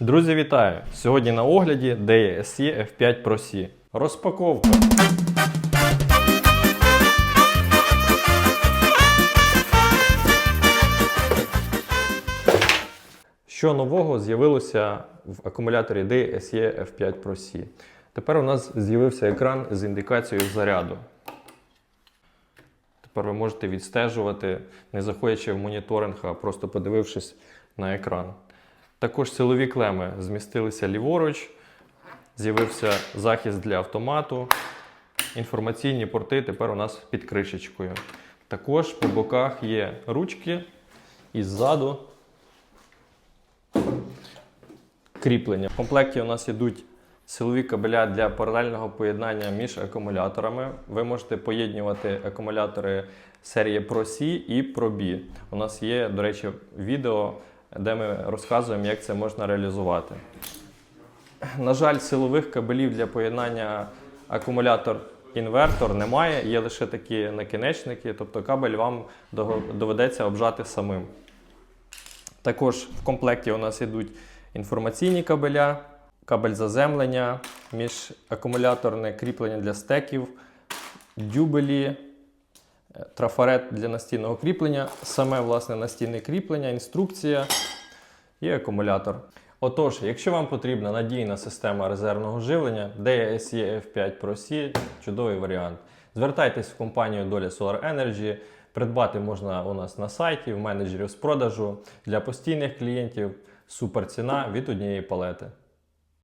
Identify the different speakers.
Speaker 1: Друзі, вітаю! Сьогодні на огляді DSE F5 Pro C. Розпаковка. Що нового з'явилося в акумуляторі DSE F5 Pro C? Тепер у нас з'явився екран з індикацією заряду. Тепер ви можете відстежувати, не заходячи в моніторинг, а просто подивившись на екран. Також силові клеми змістилися ліворуч, з'явився захист для автомату. Інформаційні порти тепер у нас під кришечкою. Також по боках є ручки і ззаду кріплення. В комплекті у нас йдуть силові кабеля для паралельного поєднання між акумуляторами. Ви можете поєднувати акумулятори серії Pro C і Pro B. У нас є, до речі, відео, де ми розказуємо, як це можна реалізувати. На жаль, силових кабелів для поєднання акумулятор-інвертор немає, є лише такі накінечники, тобто кабель вам доведеться обжати самим. Також в комплекті у нас йдуть інформаційні кабеля, кабель заземлення, міжакумуляторне кріплення для стеків, дюбелі, трафарет для настінного кріплення, саме власне настінне кріплення, інструкція і акумулятор. Отож, якщо вам потрібна надійна система резервного живлення, DSE F5 Pro C чудовий варіант. Звертайтесь в компанію Доля Solar Energy. Придбати можна у нас на сайті, в менеджерів з продажу для постійних клієнтів. Супер ціна від однієї палети.